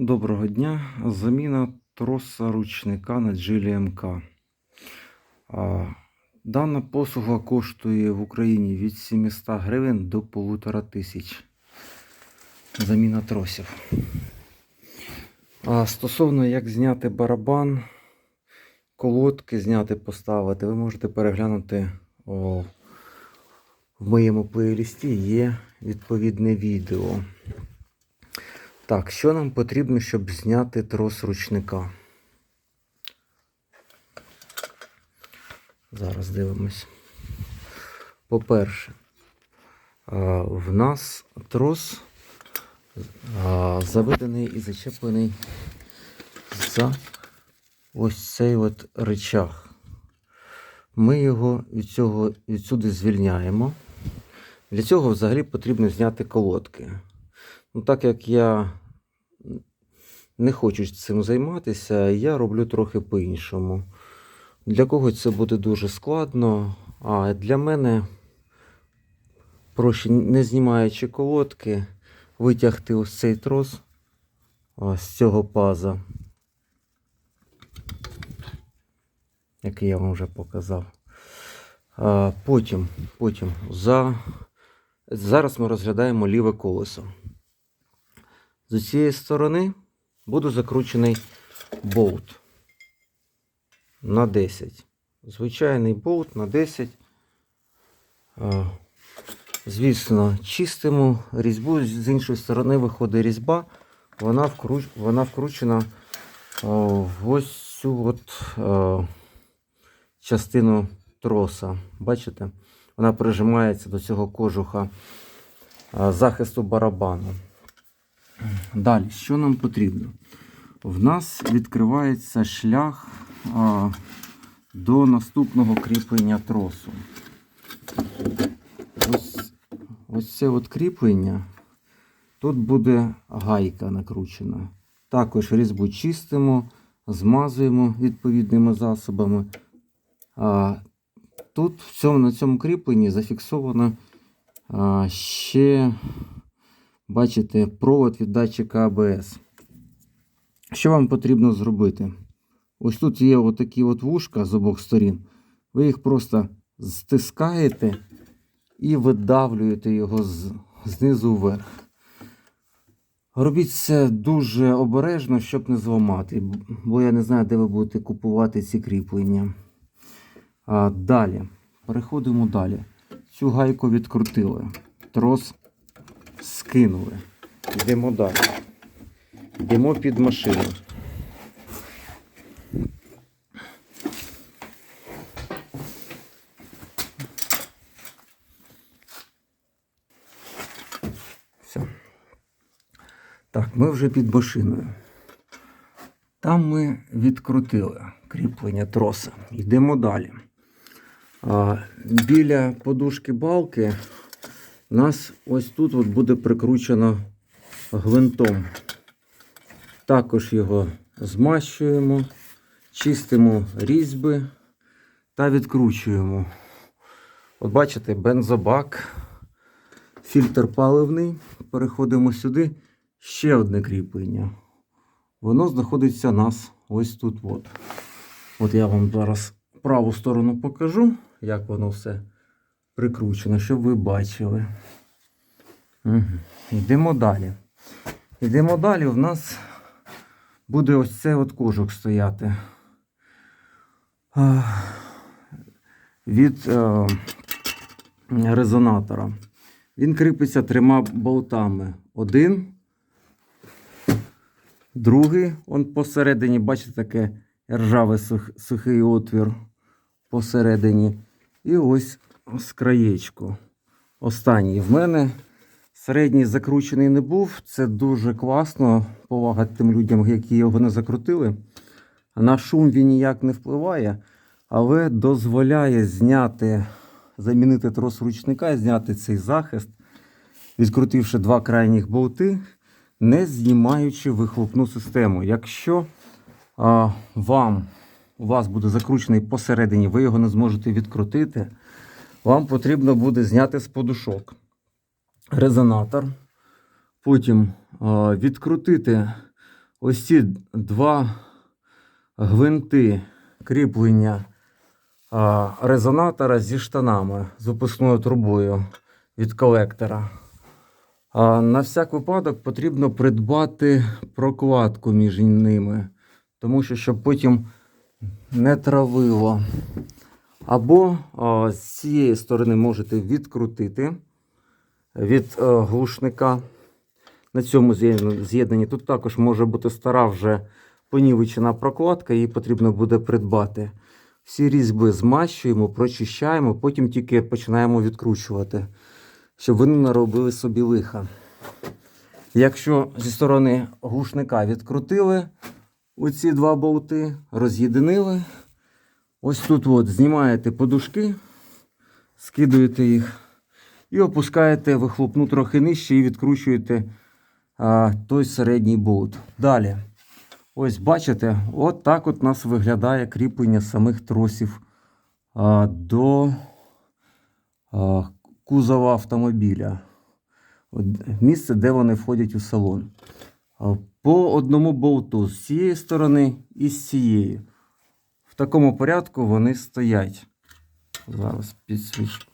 Доброго дня. Заміна троса ручника на GLMK. А, Дана послуга коштує в Україні від 700 гривень до 1500. Заміна тросів. А стосовно як зняти барабан, колодки зняти, поставити, ви можете переглянути о, в моєму плейлісті є відповідне відео. Так, що нам потрібно, щоб зняти трос ручника? Зараз дивимось. По-перше, в нас трос заведений і зачеплений за ось цей от речах. Ми його від цього відсюди звільняємо. Для цього взагалі потрібно зняти колодки. Ну, так як я не хочу цим займатися, я роблю трохи по-іншому. Для когось це буде дуже складно, а для мене проще, не знімаючи колодки, витягти ось цей трос з цього паза, який я вам вже показав. Потім, потім за... зараз ми розглядаємо ліве колесо. З цієї сторони буде закручений болт на 10. Звичайний болт на 10. Звісно, чистимо різьбу, з іншої сторони виходить різьба, вона, вкруч... вона вкручена в ось цю от, частину троса. Бачите? Вона прижимається до цього кожуха захисту барабану. Далі, що нам потрібно? В нас відкривається шлях а, до наступного кріплення тросу. Ось, ось це от кріплення. Тут буде гайка накручена. Також різьбу чистимо, змазуємо відповідними засобами. А, тут в цьому, на цьому кріпленні зафіксовано а, ще бачите, провод від датчика АБС. Що вам потрібно зробити? Ось тут є отакі от вушка з обох сторін. Ви їх просто стискаєте і видавлюєте його з, знизу вверх. Робіть це дуже обережно, щоб не зламати, бо я не знаю, де ви будете купувати ці кріплення. А, далі. Переходимо далі. Цю гайку відкрутили. Трос скинули. Йдемо далі. Йдемо під машину. Все. Так, ми вже під машиною. Там ми відкрутили кріплення троса. Йдемо далі. Біля подушки балки у нас ось тут от буде прикручено гвинтом. Також його змащуємо, чистимо різьби та відкручуємо. От бачите, бензобак, фільтр паливний. Переходимо сюди. Ще одне кріплення. Воно знаходиться у нас ось тут. От, от я вам зараз праву сторону покажу, як воно все прикручено, щоб ви бачили. Угу. Йдемо далі. Йдемо далі. У нас буде ось цей от кожух стояти. Від а, резонатора. Він кріпиться трьома болтами. Один. Другий, он посередині, бачите, таке ржавий сух, сухий отвір посередині. І ось з краєчку. Останній в мене. Середній закручений не був. Це дуже класно. Повага тим людям, які його не закрутили. На шум він ніяк не впливає, але дозволяє зняти, замінити трос ручника, зняти цей захист, відкрутивши два крайніх болти, не знімаючи вихлопну систему. Якщо а, вам у вас буде закручений посередині, ви його не зможете відкрутити вам потрібно буде зняти з подушок резонатор, потім е, відкрутити ось ці два гвинти кріплення а, резонатора зі штанами з випускною трубою від колектора. А, на всяк випадок потрібно придбати прокладку між ними, тому що щоб потім не травило. Або а, з цієї сторони можете відкрутити від е, глушника на цьому з'єднанні-. Тут також може бути стара вже понівечена прокладка, її потрібно буде придбати. Всі різьби змащуємо, прочищаємо, потім тільки починаємо відкручувати, щоб вони не робили собі лиха. Якщо зі сторони глушника відкрутили оці два болти, роз'єдинили, ось тут от знімаєте подушки, скидуєте їх і опускаєте вихлопну трохи нижче і відкручуєте а, той середній болт. Далі. Ось бачите, от так от у нас виглядає кріплення самих тросів а, до а, кузова автомобіля. От місце, де вони входять у салон. По одному болту з цієї сторони і з цієї. Такому порядку вони стоять. Зараз підсвічу.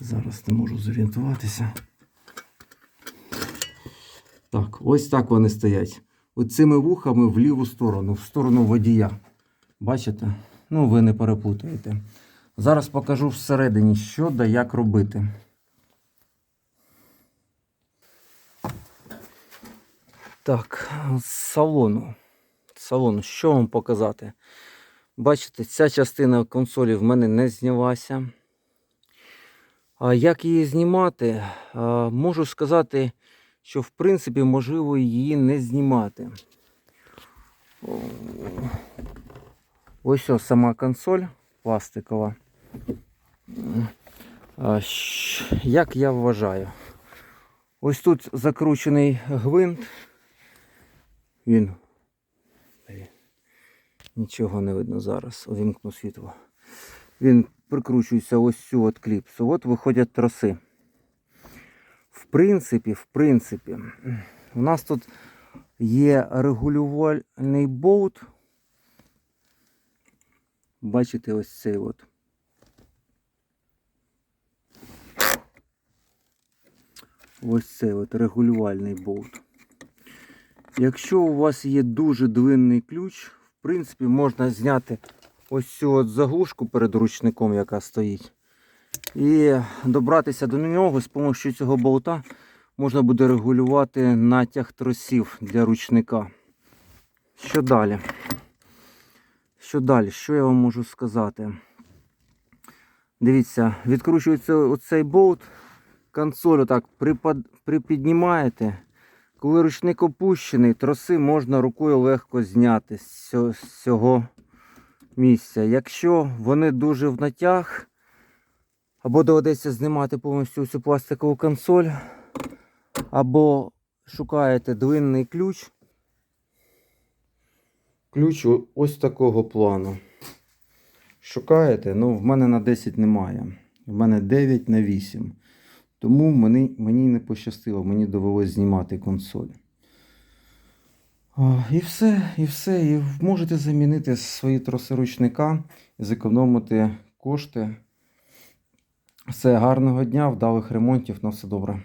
Зараз не можу зорієнтуватися. Так, ось так вони стоять. Оцими вухами в ліву сторону, в сторону водія. Бачите? Ну, ви не перепутаєте. Зараз покажу всередині, що да як робити. Так, з салону. Салону, що вам показати? Бачите, ця частина консолі в мене не знялася. А як її знімати? А, Можу сказати, що в принципі можливо її не знімати. Ось ось сама консоль пластикова. А, Як я вважаю? Ось тут закручений гвинт. Він. Нічого не видно зараз. Увімкну світло. Він прикручується ось цю от кліпсу. От виходять троси. В принципі, в принципі, у нас тут є регулювальний болт. Бачите, ось цей от. Ось цей от регулювальний болт. Якщо у вас є дуже длинний ключ, в принципі, можна зняти ось цю от заглушку перед ручником, яка стоїть. І добратися до нього з допомогою цього болта можна буде регулювати натяг тросів для ручника. Що далі? Що далі? Що я вам можу сказати? Дивіться, відкручується оцей болт, консоль отак припад... припіднімаєте. Коли ручник опущений, троси можна рукою легко зняти з цього, місця. Якщо вони дуже в натяг, або доведеться знімати повністю цю пластикову консоль, або шукаєте длинний ключ. Ключ ось такого плану. Шукаєте, ну в мене на 10 немає. В мене 9 на 8. Тому мені, мені не пощастило, мені довелось знімати консоль. І все, і все. І можете замінити свої троси ручника і зекономити кошти. Все, гарного дня, вдалих ремонтів, на все добре.